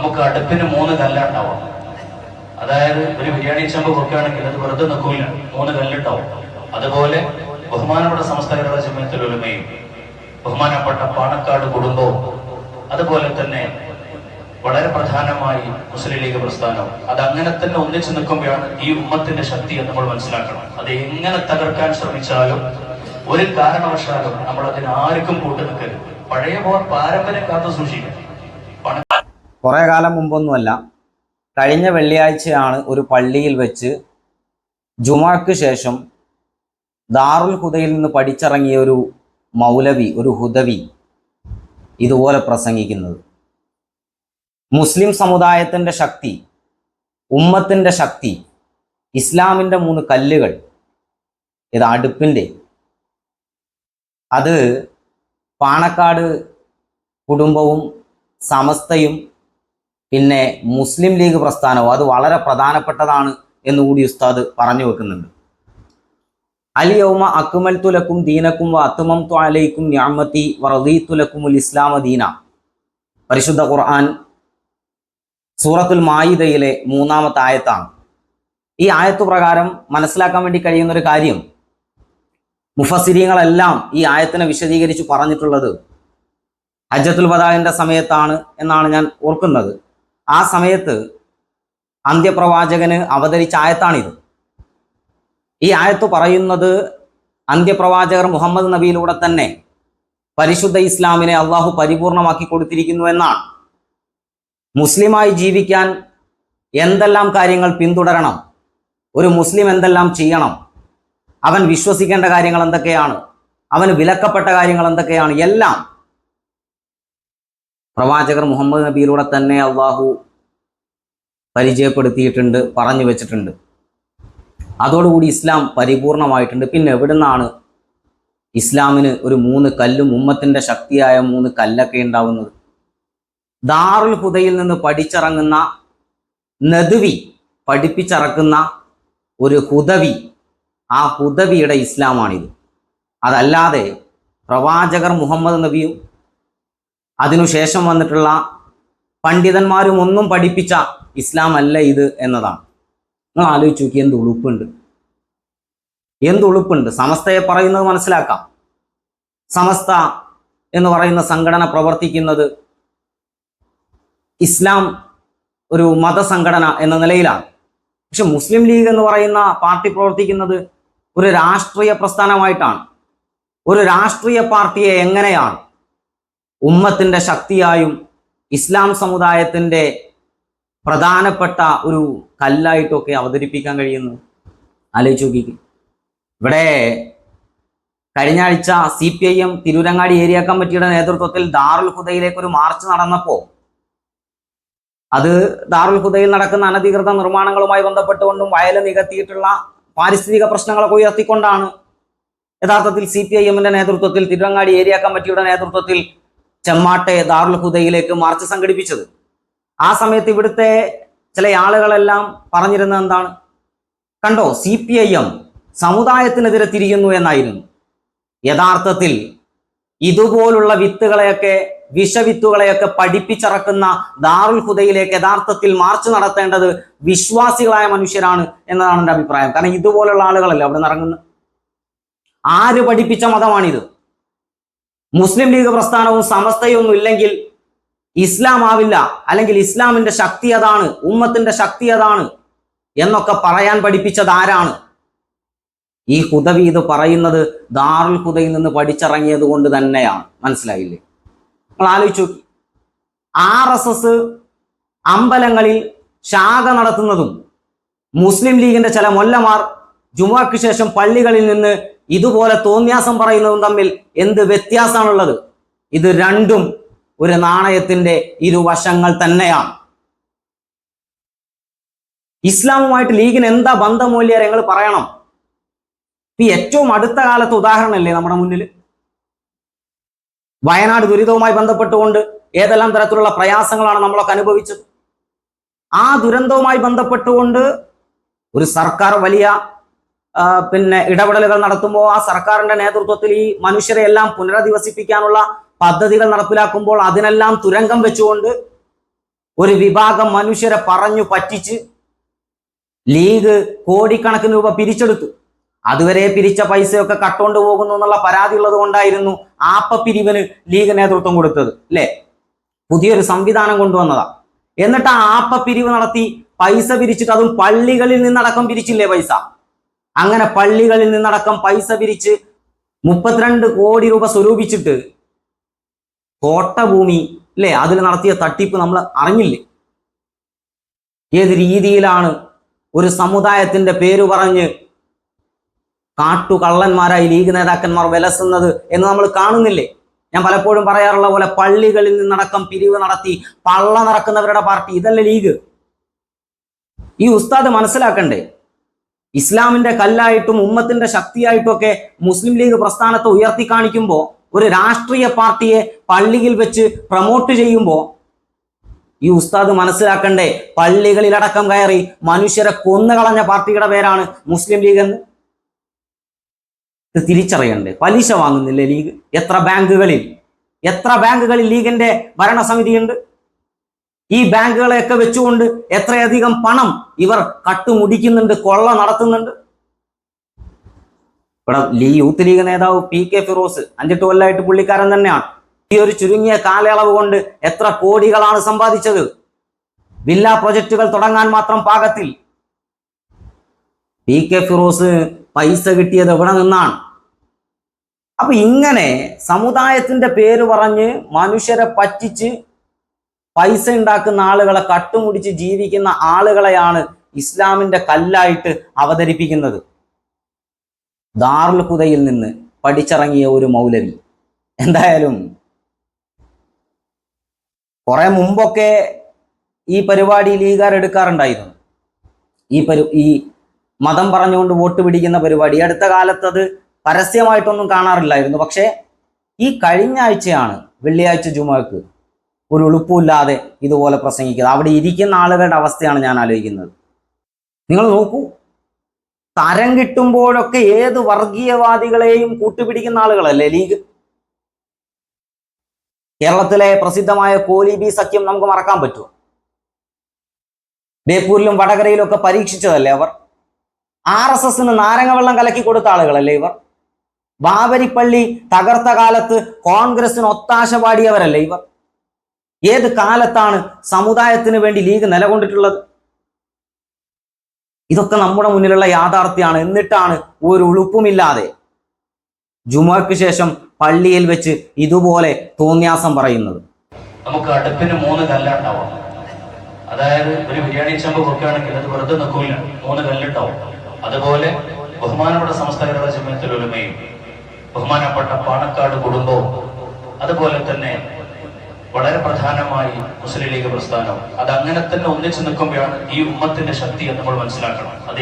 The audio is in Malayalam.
നമുക്ക് അടുപ്പിന് മൂന്ന് കല്ലുണ്ടാവും. അതായത് ഒരു ബിരിയാണി ചെമ്പ് പൊക്കുകയാണെങ്കിൽ അത് വെറുതെ നിൽക്കില്ല മൂന്ന് കല്ലുണ്ടാവും അതുപോലെ ബഹുമാനപ്പെട്ട സംസ്ഥാനങ്ങളുടെ ഒരുമയും ബഹുമാനപ്പെട്ട പാണക്കാട് കുടുംബവും അതുപോലെ തന്നെ വളരെ പ്രധാനമായി മുസ്ലിം ലീഗ് പ്രസ്ഥാനം അത് അങ്ങനെ തന്നെ ഒന്നിച്ചു നിൽക്കുമ്പോഴാണ് ഈ ഉമ്മത്തിന്റെ ശക്തി എന്ന് നമ്മൾ മനസ്സിലാക്കണം. അത് എങ്ങനെ തകർക്കാൻ ശ്രമിച്ചാലും ഒരു കാരണവശാലും നമ്മൾ അതിന് ആർക്കും കൂട്ടുനിൽക്കരുത്. പഴയ പോലെ പാരമ്പര്യം കാത്തു സൂക്ഷിക്കണം പണ കുറേ കാലം മുമ്പൊന്നുമല്ല കഴിഞ്ഞ വെള്ളിയാഴ്ചയാണ് ഒരു പള്ളിയിൽ വെച്ച് ജുമാക്ക് ശേഷം ദാറുൽ ഹുദയിൽ നിന്ന് പഠിച്ചിറങ്ങിയ ഒരു മൗലവി ഒരു ഹുദവി ഇതുപോലെ പ്രസംഗിക്കുന്നത്. മുസ്ലിം സമുദായത്തിന്റെ ശക്തി ഉമ്മത്തിന്റെ ശക്തി ഇസ്ലാമിന്റെ മൂന്ന് കല്ലുകൾ ഇത് അടുപ്പിന്റെ. അത് പാണക്കാട് കുടുംബവും സമസ്തയും പിന്നെ മുസ്ലിം ലീഗ് പ്രസ്ഥാനവും അത് വളരെ പ്രധാനപ്പെട്ടതാണ് എന്നുകൂടി ഉസ്താദ് പറഞ്ഞു വെക്കുന്നുണ്ട്. അലിയൗമ അക്മൽ തുലക്കും ദീനക്കും അത്തുമം ത്വാലയ്ക്കും ഞാമത്തി വറദീ തുലക്കുമുൽ ഇസ്ലാമ ദീന. പരിശുദ്ധ ഖുർആൻ സൂറത്തുൽ മായിദയിലെ മൂന്നാമത്തെ ആയത്താണ്. ഈ ആയത്ത് പ്രകാരം മനസ്സിലാക്കാൻ വേണ്ടി കഴിയുന്ന ഒരു കാര്യം മുഫസിരിയങ്ങളെല്ലാം ഈ ആയത്തിനെ വിശദീകരിച്ച് പറഞ്ഞിട്ടുള്ളത് ഹജ്ജത്തുൽ ബദാഹിന്റെ സമയത്താണ് എന്നാണ് ഞാൻ ഓർക്കുന്നത്. ആ സമയത്ത് അന്ത്യപ്രവാചകന് അവതരിച്ച ആയത്താണിത്. ഈ ആയത്ത് പറയുന്നത് അന്ത്യപ്രവാചകർ മുഹമ്മദ് നബിയിലൂടെ തന്നെ പരിശുദ്ധ ഇസ്ലാമിനെ അള്ളാഹു പരിപൂർണമാക്കി കൊടുത്തിരിക്കുന്നു എന്നാണ്. മുസ്ലിമായി ജീവിക്കാൻ എന്തെല്ലാം കാര്യങ്ങൾ പിന്തുടരണം ഒരു മുസ്ലിം എന്തെല്ലാം ചെയ്യണം അവൻ വിശ്വസിക്കേണ്ട കാര്യങ്ങൾ എന്തൊക്കെയാണ് അവന് വിലക്കപ്പെട്ട കാര്യങ്ങൾ എന്തൊക്കെയാണ് എല്ലാം പ്രവാചകർ മുഹമ്മദ് നബിയിലൂടെ തന്നെ അള്ളാഹു പരിചയപ്പെടുത്തിയിട്ടുണ്ട് പറഞ്ഞു വെച്ചിട്ടുണ്ട്. അതോടുകൂടി ഇസ്ലാം പരിപൂർണമായിട്ടുണ്ട്. പിന്നെ എവിടുന്നാണ് ഇസ്ലാമിന് ഒരു മൂന്ന് കല്ലും ഉമ്മത്തിന്റെ ശക്തിയായ മൂന്ന് കല്ലൊക്കെ ഉണ്ടാവുന്നത്? ദാറുൽ ഹുദയിൽ നിന്ന് പഠിച്ചിറങ്ങുന്ന നദുവി പഠിപ്പിച്ചിറക്കുന്ന ഒരു ഹുദവി ആ ഹുദവിയുടെ ഇസ്ലാമാണിത്. അതല്ലാതെ പ്രവാചകർ മുഹമ്മദ് നബിയും അതിനുശേഷം വന്നിട്ടുള്ള പണ്ഡിതന്മാരും ഒന്നും പഠിപ്പിച്ച ഇസ്ലാം അല്ല ഇത് എന്നതാണ്. നിങ്ങൾ ആലോചിച്ച് നോക്കി എന്ത് ഉളുപ്പുണ്ട്. എന്ത് ഉളുപ്പുണ്ട്. സമസ്തയെ പറയുന്നത് മനസ്സിലാക്കാം. സമസ്ത എന്ന് പറയുന്ന സംഘടന പ്രവർത്തിക്കുന്നത് ഇസ്ലാം ഒരു മതസംഘടന എന്ന നിലയിലാണ്. പക്ഷെ മുസ്ലിം ലീഗ് എന്ന് പറയുന്ന പാർട്ടി പ്രവർത്തിക്കുന്നത് ഒരു രാഷ്ട്രീയ പ്രസ്ഥാനമായിട്ടാണ്. ഒരു രാഷ്ട്രീയ പാർട്ടിയെ എങ്ങനെയാണ് ഉമ്മത്തിന്റെ ശക്തിയായും ഇസ്ലാം സമുദായത്തിന്റെ പ്രധാനപ്പെട്ട ഒരു കല്ലായിട്ടൊക്കെ അവതരിപ്പിക്കാൻ കഴിയുന്നു. ആലോചിച്ച് നോക്കിക്കും. ഇവിടെ കഴിഞ്ഞ ആഴ്ച C P I M Tirurangadi area കമ്മിറ്റിയുടെ നേതൃത്വത്തിൽ ദാറുൽ ഹുദയിലേക്ക് ഒരു മാർച്ച് നടന്നപ്പോൾ അത് ദാറുൽ ഹുദയിൽ നടക്കുന്ന അനധികൃത നിർമ്മാണങ്ങളുമായി ബന്ധപ്പെട്ടുകൊണ്ടും വയൽ നികത്തിയിട്ടുള്ള പാരിസ്ഥിതിക പ്രശ്നങ്ങളൊക്കെ ഉയർത്തിക്കൊണ്ടാണ് യഥാർത്ഥത്തിൽ സി പി ഐ എമ്മിന്റെ നേതൃത്വത്തിൽ തിരുവങ്ങാടി ഏരിയ കമ്മിറ്റിയുടെ നേതൃത്വത്തിൽ ചെമ്മാട്ടെ ദാറുൽ ഹുദയിലേക്ക് മാർച്ച് സംഘടിപ്പിച്ചത്. ആ സമയത്ത് ഇവിടുത്തെ ചില ആളുകളെല്ലാം പറഞ്ഞിരുന്ന എന്താണ്? കണ്ടോ സി പി ഐ എം സമുദായത്തിനെതിരെ തിരിയുന്നു എന്നായിരുന്നു. യഥാർത്ഥത്തിൽ ഇതുപോലുള്ള വിത്തുകളെയൊക്കെ വിഷവിത്തുകളെയൊക്കെ പഠിപ്പിച്ചിറക്കുന്ന ദാറുൽ ഹുദയിലേക്ക് യഥാർത്ഥത്തിൽ മാർച്ച് നടത്തേണ്ടത് വിശ്വാസികളായ മനുഷ്യരാണ് എന്നതാണ് എന്റെ അഭിപ്രായം. കാരണം ഇതുപോലുള്ള ആളുകളല്ലേ അവിടെ നിന്ന് ഇറങ്ങുന്നത്? ആര് പഠിപ്പിച്ച മതമാണിത്? മുസ്ലിം ലീഗ് പ്രസ്ഥാനവും സമസ്തയും ഒന്നും ഇല്ലെങ്കിൽ ഇസ്ലാം ആവില്ല അല്ലെങ്കിൽ ഇസ്ലാമിന്റെ ശക്തി അതാണ് ഉമ്മത്തിന്റെ ശക്തി അതാണ് എന്നൊക്കെ പറയാൻ പഠിപ്പിച്ചത് ആരാണ്? ഈ ഹുദവി ഇത് പറയുന്നത് ദാറുൽ ഹുദയിൽ നിന്ന് പഠിച്ചിറങ്ങിയത് കൊണ്ട് തന്നെയാണ്. മനസ്സിലായില്ലേ? നിങ്ങൾ ആലോചിച്ചു. ആർ എസ് എസ് അമ്പലങ്ങളിൽ ശാഖ നടത്തുന്നതും മുസ്ലിം ലീഗിന്റെ ചില മൊല്ലമാർ ജുമാക്ക് ശേഷം പള്ളികളിൽ നിന്ന് ഇതുപോലെ തോന്യാസം പറയുന്നതും തമ്മിൽ എന്ത് വ്യത്യാസമാണുള്ളത്? ഇത് രണ്ടും ഒരു നാണയത്തിന്റെ ഇരുവശങ്ങൾ തന്നെയാണ്. ഇസ്ലാമുമായിട്ട് ലീഗിന് എന്താ ബന്ധമൂല്യ ഞങ്ങൾ പറയണം? ഈ ഏറ്റവും അടുത്ത കാലത്ത് ഉദാഹരണമല്ലേ നമ്മുടെ മുന്നിൽ വയനാട് ദുരിതവുമായി ബന്ധപ്പെട്ടുകൊണ്ട് ഏതെല്ലാം തരത്തിലുള്ള പ്രയാസങ്ങളാണ് നമ്മളൊക്കെ അനുഭവിച്ചത്? ആ ദുരന്തവുമായി ബന്ധപ്പെട്ടുകൊണ്ട് ഒരു സർക്കാർ വലിയ പിന്നെ ഇടപെടലുകൾ നടത്തുമ്പോൾ ആ സർക്കാരിന്റെ നേതൃത്വത്തിൽ ഈ മനുഷ്യരെ എല്ലാം പുനരധിവസിപ്പിക്കാനുള്ള പദ്ധതികൾ നടപ്പിലാക്കുമ്പോൾ അതിനെല്ലാം തുരങ്കം വെച്ചുകൊണ്ട് ഒരു വിഭാഗം മനുഷ്യരെ പറഞ്ഞു പറ്റിച്ച് ലീഗ് കോടിക്കണക്കിന് രൂപ പിരിച്ചെടുത്തു. അതുവരെ പിരിച്ച പൈസയൊക്കെ കട്ടുകൊണ്ട് പോകുന്നു എന്നുള്ള പരാതി ഉള്ളത് കൊണ്ടായിരുന്നു ആപ്പ പിരിവിന് ലീഗ് നേതൃത്വം കൊടുത്തത് അല്ലേ? പുതിയൊരു സംവിധാനം കൊണ്ടുവന്നതാ. എന്നിട്ട് ആ ആപ്പ പിരിവ് നടത്തി പൈസ പിരിച്ചിട്ട് അതും പള്ളികളിൽ നിന്നടക്കം പിരിച്ചില്ലേ പൈസ? അങ്ങനെ പള്ളികളിൽ നിന്നടക്കം പൈസ പിരിച്ച് മുപ്പത്തിരണ്ട് കോടി രൂപ സ്വരൂപിച്ചിട്ട് കോട്ടഭൂമി അല്ലേ അതിൽ നടത്തിയ തട്ടിപ്പ് നമ്മൾ അറിഞ്ഞില്ലേ? ഏത് രീതിയിലാണ് ഒരു സമുദായത്തിന്റെ പേര് പറഞ്ഞ് കാട്ടുകള്ളന്മാരായി ലീഗ് നേതാക്കന്മാർ വിലസുന്നത് എന്ന് നമ്മൾ കാണുന്നില്ലേ? ഞാൻ പലപ്പോഴും പറയാറുള്ള പോലെ പള്ളികളിൽ നിന്നടക്കം പിരിവ് നടത്തി പള്ള നടക്കുന്നവരുടെ പാർട്ടി ഇതല്ല ലീഗ്. ഈ ഉസ്താദ് മനസ്സിലാക്കണ്ടേ? ഇസ്ലാമിന്റെ കല്ലായിട്ടും ഉമ്മത്തിന്റെ ശക്തിയായിട്ടും ഒക്കെ മുസ്ലിം ലീഗ് പ്രസ്ഥാനത്തെ ഉയർത്തി കാണിക്കുമ്പോൾ ഒരു രാഷ്ട്രീയ പാർട്ടിയെ പള്ളിയിൽ വെച്ച് പ്രൊമോട്ട് ചെയ്യുമ്പോൾ ഈ ഉസ്താദ് മനസ്സിലാക്കണ്ടേ പള്ളികളിലടക്കം കയറി മനുഷ്യരെ കൊന്നുകളഞ്ഞ പാർട്ടിയുടെ പേരാണ് മുസ്ലിം ലീഗ് എന്ന്. ഇത് തിരിച്ചറിയണ്ടേ? പലിശ വാങ്ങുന്നില്ലേ ലീഗ്? എത്ര ബാങ്കുകളിൽ? എത്ര ബാങ്കുകളിൽ ലീഗിന്റെ ഭരണസമിതിയുണ്ട്? ഈ ബാങ്കുകളെയൊക്കെ വെച്ചുകൊണ്ട് എത്രയധികം പണം ഇവർ കട്ടുമുടിക്കുന്നുണ്ട് കൊള്ള നടത്തുന്നുണ്ട്. ഇവിടെ യൂത്ത് ലീഗ് നേതാവ് പി കെ ഫിറോസ് അഞ്ചെട്ട് കൊല്ലമായിട്ട് പുള്ളിക്കാരൻ തന്നെയാണ്. ഈ ഒരു ചുരുങ്ങിയ കാലയളവ് കൊണ്ട് എത്ര കോടികളാണ് സമ്പാദിച്ചത്? വില്ല പ്രൊജക്ടുകൾ തുടങ്ങാൻ മാത്രം പാകത്തിൽ. പി കെ ഫിറോസ് പൈസ കിട്ടിയത് എവിടെ നിന്നാണ്? അപ്പൊ ഇങ്ങനെ സമുദായത്തിന്റെ പേര് പറഞ്ഞ് മനുഷ്യരെ പറ്റിച്ച് പൈസ ഉണ്ടാക്കുന്ന ആളുകളെ കട്ടുമുടിച്ച് ജീവിക്കുന്ന ആളുകളെയാണ് ഇസ്ലാമിന്റെ കല്ലായിട്ട് അവതരിപ്പിക്കുന്നത്. ദാറുൽ നിന്ന് പഠിച്ചിറങ്ങിയ ഒരു മൗലവി. എന്തായാലും കുറെ മുമ്പൊക്കെ ഈ പരിപാടി ലീഗാർ എടുക്കാറുണ്ടായിരുന്നു. ഈ പരി ഈ മതം പറഞ്ഞുകൊണ്ട് വോട്ട് പിടിക്കുന്ന പരിപാടി. അടുത്ത കാലത്ത് അത് പരസ്യമായിട്ടൊന്നും കാണാറില്ലായിരുന്നു. പക്ഷേ ഈ കഴിഞ്ഞ ആഴ്ചയാണ് വെള്ളിയാഴ്ച ജുമക്ക് ഒരു ഉളുപ്പുമില്ലാതെ ഇതുപോലെ പ്രസംഗിക്കുന്നത് അവിടെ ഇരിക്കുന്ന ആളുകളുടെ അവസ്ഥയാണ് ഞാൻ ആലോചിക്കുന്നത്. നിങ്ങൾ നോക്കൂ. തരം കിട്ടുമ്പോഴൊക്കെ ഏത് വർഗീയവാദികളെയും കൂട്ടുപിടിക്കുന്ന ആളുകളല്ലേ ലീഗ്? കേരളത്തിലെ പ്രസിദ്ധമായ കോലിബി സഖ്യം നമുക്ക് മറക്കാൻ പറ്റുമോ? ബേപ്പൂരിലും വടകരയിലും ഒക്കെ പരീക്ഷിച്ചതല്ലേ അവർ? ആർ എസ് എസിന് നാരങ്ങ വെള്ളം കലക്കി കൊടുത്ത ആളുകളല്ലേ ഇവർ? ബാബരിപ്പള്ളി തകർത്ത കാലത്ത് കോൺഗ്രസിന് ഒത്താശ പാടിയവരല്ലേ ഇവർ? ഏത് കാലത്താണ് സമുദായത്തിന് വേണ്ടി ലീഗ് നിലകൊണ്ടിട്ടുള്ളത്? ഇതൊക്കെ നമ്മുടെ മുന്നിലുള്ള യാഥാർത്ഥ്യമാണ്. എന്നിട്ടാണ് ഒരു ഉളുപ്പുമില്ലാതെ ജുമാക്ക് ശേഷം പള്ളിയിൽ വെച്ച് ഇതുപോലെ തോന്നിയാസം പറയുന്നത്. നമുക്ക് അടുപ്പിന് മൂന്ന് കല്ലുണ്ടാവും. അതായത് ഒരു ബിരിയാണി ചെമ്പ് കൊടുക്കുകയാണെങ്കിൽ അത് വെറുതെ നിൽക്കില്ല മൂന്ന് കല്ലുണ്ടാവും അതുപോലെ ബഹുമാനപ്പെട്ട സംസ്ഥാനങ്ങളുടെ കേരള ഒരുമയും ബഹുമാനപ്പെട്ട പാണക്കാട് കുടുംബവും അതുപോലെ തന്നെ വളരെ പ്രധാനമായി മുസ്ലിം ലീഗ് പ്രസ്ഥാനം. അത് അങ്ങനെ തന്നെ ഒന്നിച്ചു നിൽക്കുമ്പോഴാണ് ഈ ഉമ്മത്തിന്റെ ശക്തി എന്ന് നമ്മൾ മനസ്സിലാക്കണം. അത്